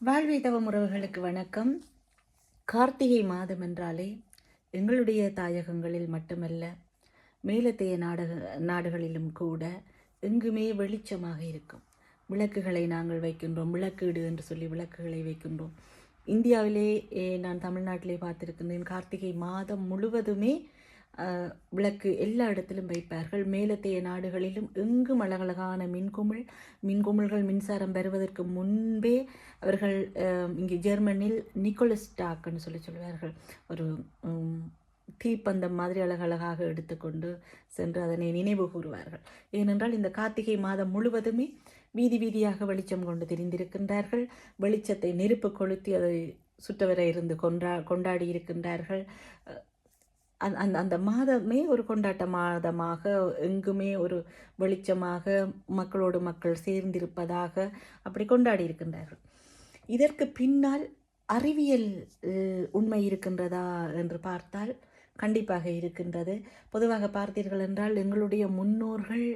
வாழ்வை தவம் உறவுகளுக்கு வணக்கம். கார்த்திகை மாதம் என்றாலே எங்களுடைய தாயகங்களில் மட்டுமல்ல மேலத்தைய நாடக நாடுகளிலும் கூட எங்குமே வெளிச்சமாக இருக்கும். விளக்குகளை நாங்கள் வைக்கின்றோம் விளக்கீடு என்று சொல்லி விளக்குகளை வைக்கின்றோம். இந்தியாவிலே நான் தமிழ்நாட்டிலே பார்த்துருக்கின்றேன் கார்த்திகை மாதம் முழுவதுமே விளக்கு எல்லா இடத்திலும் வைப்பார்கள். மேலத்தைய நாடுகளிலும் எங்கும் அழகழகான மின்குமிழ் மின்குமிழ்கள் மின்சாரம் பெறுவதற்கு முன்பே அவர்கள் இங்கே ஜெர்மனில் நிக்கோலஸ் டாக்னு சொல்லி சொல்வார்கள். ஒரு தீப்பந்தம் மாதிரி அழகழகாக எடுத்துக்கொண்டு சென்று அதனை நினைவு கூறுவார்கள். ஏனென்றால் இந்த கார்த்திகை மாதம் முழுவதுமே வீதி வீதியாக வெளிச்சம் கொண்டு திரிந்திருக்கின்றார்கள். வெளிச்சத்தை நெருப்பு கொளுத்தி அதை சுற்றவர இருந்து கொண்டா கொண்டாடி இருக்கின்றார்கள். அந் அந்த அந்த மாதமே ஒரு கொண்டாட்ட மாதமாக எங்குமே ஒரு வெளிச்சமாக மக்களோடு மக்கள் சேர்ந்திருப்பதாக அப்படி கொண்டாடி இருக்கின்றார்கள். இதற்கு பின்னால் அறிவியல் உண்மை இருக்கின்றதா என்று பார்த்தால் கண்டிப்பாக இருக்கின்றது. பொதுவாக பார்த்தீர்கள் என்றால் எங்களுடைய முன்னோர்கள்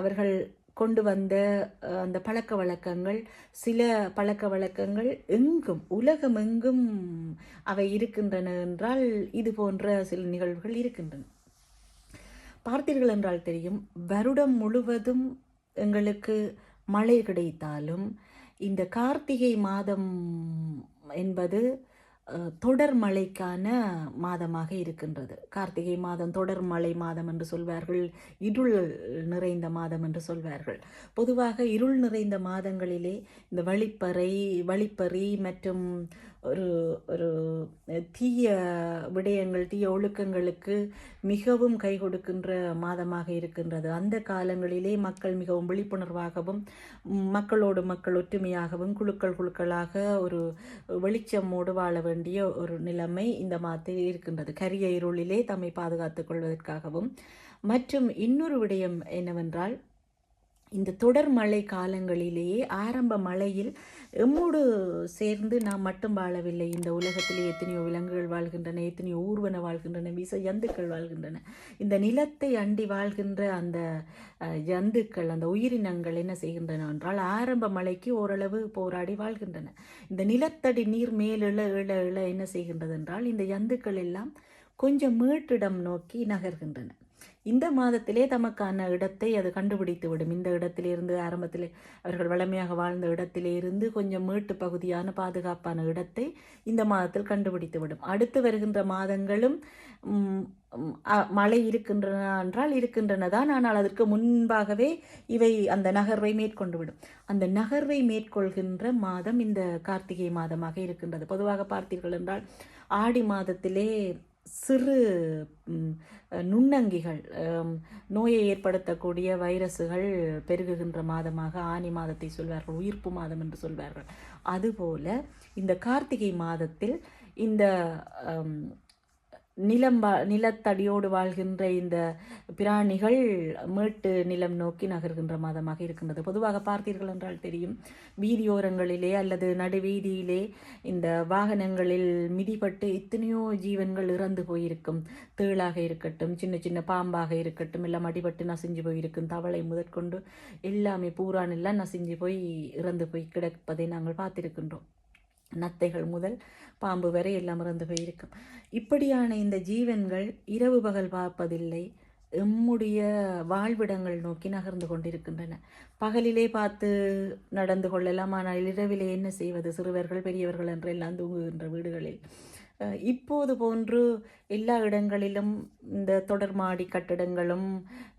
அவர்கள் கொண்டு வந்த அந்த பழக்க வழக்கங்கள் சில பழக்க வழக்கங்கள் எங்கும் உலகம் எங்கும் அவை இருக்கின்றன என்றால் இது போன்ற சில நிகழ்வுகள் இருக்கின்றன. பார்த்தீர்கள் என்றால் தெரியும் வருடம் முழுவதும் எங்களுக்கு மழை கிடைத்தாலும் இந்த கார்த்திகை மாதம் என்பது தொடர் மழைக்கான மாதமாக இருக்கின்றது. கார்த்திகை மாதம் தொடர் மழை மாதம் என்று சொல்வார்கள். இருள் நிறைந்த மாதம் என்று சொல்வார்கள். பொதுவாக இருள் நிறைந்த மாதங்களிலே இந்த வழிப்பறை வழிப்பறி மற்றும் ஒரு ஒரு தீய விடயங்கள் தீய ஒழுக்கங்களுக்கு மிகவும் கை கொடுக்கின்ற மாதமாக இருக்கின்றது. அந்த காலங்களிலே மக்கள் மிகவும் விழிப்புணர்வாகவும் மக்களோடு மக்கள் ஒற்றுமையாகவும் குழுக்கள் குழுக்களாக ஒரு வெளிச்சமோடு வாழ வேண்டிய ஒரு நிலைமை இந்த மாதத்தில் இருக்கின்றது. கரிய இருளிலே தம்மை பாதுகாத்துக் கொள்வதற்காகவும். மற்றும் இன்னொரு விடயம் என்னவென்றால் இந்த தொடர் மழை காலங்களிலேயே ஆரம்ப மழையில் எம்மோடு சேர்ந்து நாம் மட்டும் வாழவில்லை. இந்த உலகத்திலே எத்தனையோ விலங்குகள் வாழ்கின்றன எத்தனையோ ஊர்வன வாழ்கின்றன விச ஜந்துக்கள் வாழ்கின்றன. இந்த நிலத்தை அண்டி வாழ்கின்ற அந்த ஜந்துக்கள் அந்த உயிரினங்கள் என்ன செய்கின்றன என்றால் ஆரம்ப மழைக்கு ஓரளவு போராடி வாழ்கின்றன. இந்த நிலத்தடி நீர் மேலெழ எழ எழ என்ன செய்கின்றது என்றால் இந்த ஜந்துக்கள் எல்லாம் கொஞ்சம் மீட்டிடம் நோக்கி நகர்கின்றன. இந்த மாதத்திலே தமக்கான இடத்தை அது கண்டுபிடித்து விடும் இந்த இடத்திலிருந்து ஆரம்பத்திலே அவர்கள் வளமையாக வாழ்ந்த இடத்திலிருந்து கொஞ்சம் மேட்டு பகுதியான பாதுகாப்பான இடத்தை இந்த மாதத்தில் கண்டுபிடித்து விடும் அடுத்து வருகின்ற மாதங்களும் மழை இருக்கின்றன என்றால் இருக்கின்றன தான் ஆனால் அதற்கு முன்பாகவே இவை அந்த நகர்வை மேற்கொண்டு விடும் அந்த நகர்வை மேற்கொள்கின்ற மாதம் இந்த கார்த்திகை மாதமாக இருக்கின்றது. பொதுவாக பார்த்தீர்கள் என்றால் ஆடி மாதத்திலே சிறு நுண்ணங்கிகள் நோயை ஏற்படுத்தக்கூடிய வைரஸுகள் பெருகுகின்ற மாதமாக ஆனி மாதத்தை சொல்வார்கள் உயிர்ப்பு மாதம் என்று சொல்வார்கள். அதுபோல இந்த கார்த்திகை மாதத்தில் இந்த நிலம் வா நிலத்தடியோடு வாழ்கின்ற இந்த பிராணிகள் மேட்டு நிலம் நோக்கி நகர்கின்ற மாதமாக இருக்கின்றது. பொதுவாக பார்த்தீர்கள் என்றால் தெரியும் வீதியோரங்களிலே அல்லது நடுவீதியிலே இந்த வாகனங்களில் மிதிப்பட்டு எத்தனையோ ஜீவன்கள் இறந்து போயிருக்கும். தேளாக இருக்கட்டும் சின்ன சின்ன பாம்பாக இருக்கட்டும் எல்லாம் அடிபட்டு நசிஞ்சு போயிருக்கும். தவளை முதற்கொண்டு எல்லாமே பூரான் எல்லாம் நசிஞ்சு போய் இறந்து போய் கிடப்பதை நாங்கள் பார்த்திருக்கின்றோம். நத்தைகள் முதல் பாம்பு வரை எல்லாம் இறந்து போயிருக்கும். இப்படியான இந்த ஜீவன்கள் இரவு பகல் பார்ப்பதில்லை எம்முடைய வாழ்விடங்கள் நோக்கி நகர்ந்து கொண்டிருக்கின்றன. பகலிலே பார்த்து நடந்து கொள்ளலாம் ஆனால் இரவிலே என்ன செய்வது? சிறுவர்கள் பெரியவர்கள் என்றெல்லாம் தூங்குகின்ற வீடுகளில் இப்போது போன்று எல்லா இடங்களிலும் இந்த தொடர்மாடி கட்டிடங்களும் கட்டடங்களும்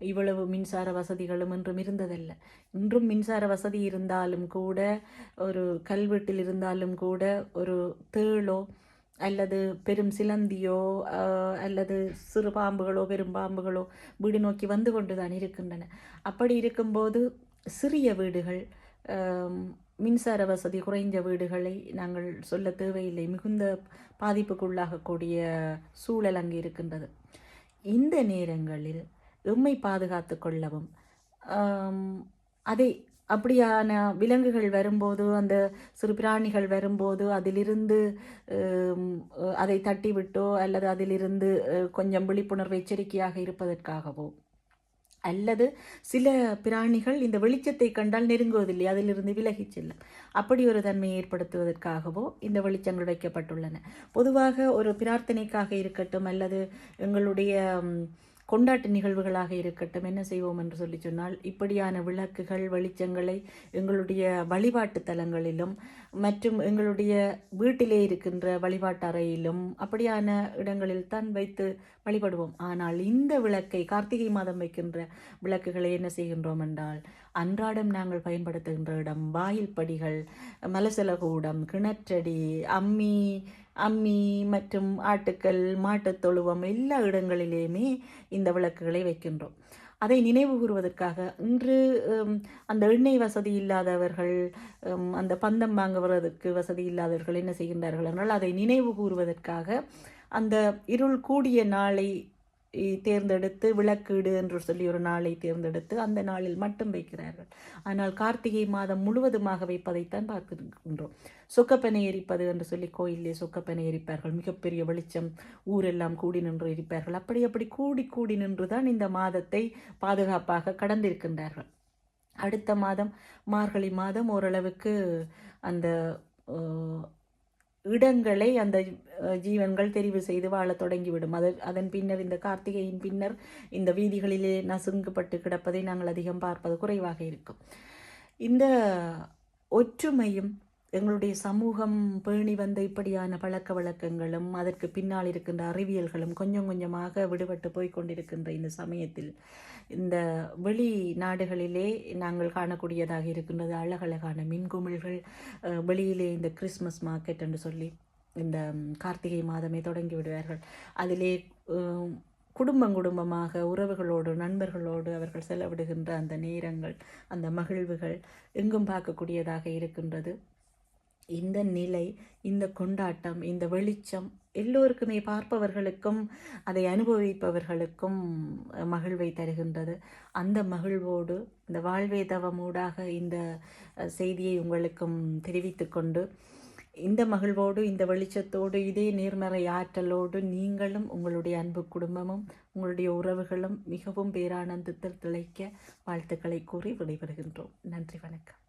இவ்வளவு மின்சார வசதிகளும் என்றும் இருந்ததல்ல. இன்றும் மின்சார வசதி இருந்தாலும் கூட ஒரு கல்வெட்டில் இருந்தாலும் கூட ஒரு தேளோ அல்லது பெரும் சிலந்தியோ அல்லது சிறு பாம்புகளோ பெரும் பாம்புகளோ வீடு நோக்கி வந்து கொண்டு தான் இருக்கின்றன. அப்படி இருக்கும்போது சிறிய வீடுகள் மின்சார வசதி குறைந்த வீடுகளை நாங்கள் சொல்ல தேவையில்லை. மிகுந்த பாதிப்புக்குள்ளாகக்கூடிய சூழல் அங்கு இருக்கின்றது. இந்த நேரங்களில் எம்மை பாதுகாத்து கொள்ளவும் அதை அப்படியான விலங்குகள் வரும்போது அந்த சிறு பிராணிகள் வரும்போது அதிலிருந்து அதை தட்டிவிட்டோ அல்லது அதிலிருந்து கொஞ்சம் விழிப்புணர்வு எச்சரிக்கையாக இருப்பதற்காகவோ அல்லது சில பிராணிகள் இந்த வெளிச்சத்தை கண்டால் நெருங்குவதில்லை அதிலிருந்து விலகிச் செல்லும். அப்படி ஒரு தன்மையை ஏற்படுத்துவதற்காகவோ இந்த வெளிச்சங்கள் வைக்கப்பட்டுள்ளன. பொதுவாக ஒரு பிரார்த்தனைக்காக இருக்கட்டும் அல்லது எங்களுடைய கொண்டாட்டு நிகழ்வுகளாக இருக்கட்டும் என்ன செய்வோம் என்று சொல்லி சொன்னால் இப்படியான விளக்குகள் வெளிச்சங்களை எங்களுடைய வழிபாட்டு தலங்களிலும் மற்றும் எங்களுடைய வீட்டிலே இருக்கின்ற வழிபாட்டறையிலும் அப்படியான இடங்களில் தான் வைத்து வழிபடுவோம். ஆனால் இந்த விளக்கை கார்த்திகை மாதம் வைக்கின்ற விளக்குகளை என்ன செய்கின்றோம் என்றால் அன்றாடம் நாங்கள் பயன்படுத்துகின்ற இடம் வாயில் படிகள் மலசலகூடம் கிணற்றடி அம்மி அம்மி மற்றும் ஆட்டுக்கல் மாட்டுத் தொழுவம் எல்லா இடங்களிலேயுமே இந்த விளக்குகளை வைக்கின்றோம். அதை நினைவு கூறுவதற்காக இன்று அந்த எண்ணெய் வசதி இல்லாதவர்கள் அந்த பந்தம் வாங்குவதற்கு வசதி இல்லாதவர்கள் என்ன செய்கின்றார்கள் என்றால் அதை நினைவு கூறுவதற்காக அந்த இருள் கூடிய நாளை தேர்ந்தெடுத்து விளக்கீடு என்று சொல்லி ஒரு நாளை தேர்ந்தெடுத்து அந்த நாளில் மட்டும் வைக்கிறார்கள். ஆனால் கார்த்திகை மாதம் முழுவதுமாக வைப்பதைத்தான் பார்க்கின்றோம். சொக்கப்பனை எரிப்பது என்று சொல்லி கோயிலே சொக்கப்பனை எரிப்பார்கள். மிகப்பெரிய வெளிச்சம் ஊரெல்லாம் கூடி நின்று எரிப்பார்கள். அப்படி அப்படி கூடி கூடி நின்று தான் இந்த மாதத்தை பாதுகாப்பாக கடந்திருக்கின்றார்கள். அடுத்த மாதம் மார்கழி மாதம் ஓரளவுக்கு அந்த இடங்களை அந்த ஜீவன்கள் தெரிவு செய்து வாழத் தொடங்கிவிடும். அது அதன் பின்னர் இந்த கார்த்திகையின் பின்னர் இந்த வீதிகளிலே நசுங்குப்பட்டு கிடப்பதை நாங்கள் அதிகம் பார்ப்பது குறைவாக இருக்கும். இந்த ஒற்றுமையும் எங்களுடைய சமூகம் பேணி வந்த இப்படியான பழக்க வழக்கங்களும் அதற்கு பின்னால் இருக்கின்ற அறிவியல்களும் கொஞ்சம் கொஞ்சமாக விடுபட்டு போய் கொண்டிருக்கின்ற இந்த சமயத்தில் இந்த வெளி நாடுகளிலே நாங்கள் காணக்கூடியதாக இருக்கின்றது அழகழகான மின்குமிழ்கள் வெளியிலே இந்த கிறிஸ்மஸ் மார்க்கெட் என்று சொல்லி இந்த கார்த்திகை மாதமே தொடங்கி விடுவார்கள். அதிலே குடும்பம் குடும்பமாக உறவுகளோடு நண்பர்களோடு அவர்கள் செலவிடுகின்ற அந்த நேரங்கள் அந்த மகிழ்வுகள் எங்கும் பார்க்கக்கூடியதாக இருக்கின்றது. இந்த நிலை இந்த கொண்டாட்டம் இந்த வெளிச்சம் எல்லோருக்குமே பார்ப்பவர்களுக்கும் அதை அனுபவிப்பவர்களுக்கும் மகிழ்வை தருகின்றது. அந்த மகிழ்வோடு இந்த வாழ்வே தவமூடாக இந்த செய்தியை உங்களுக்கும் தெரிவித்துக்கொண்டு இந்த மகிழ்வோடு இந்த வெளிச்சத்தோடு இதே நேர்மறை ஆற்றலோடு நீங்களும் உங்களுடைய அன்பு குடும்பமும் உங்களுடைய உறவுகளும் மிகவும் பேரானந்தத்தில் திளைக்க வாழ்த்துக்களை கூறி விடைபெறுகின்றோம். நன்றி வணக்கம்.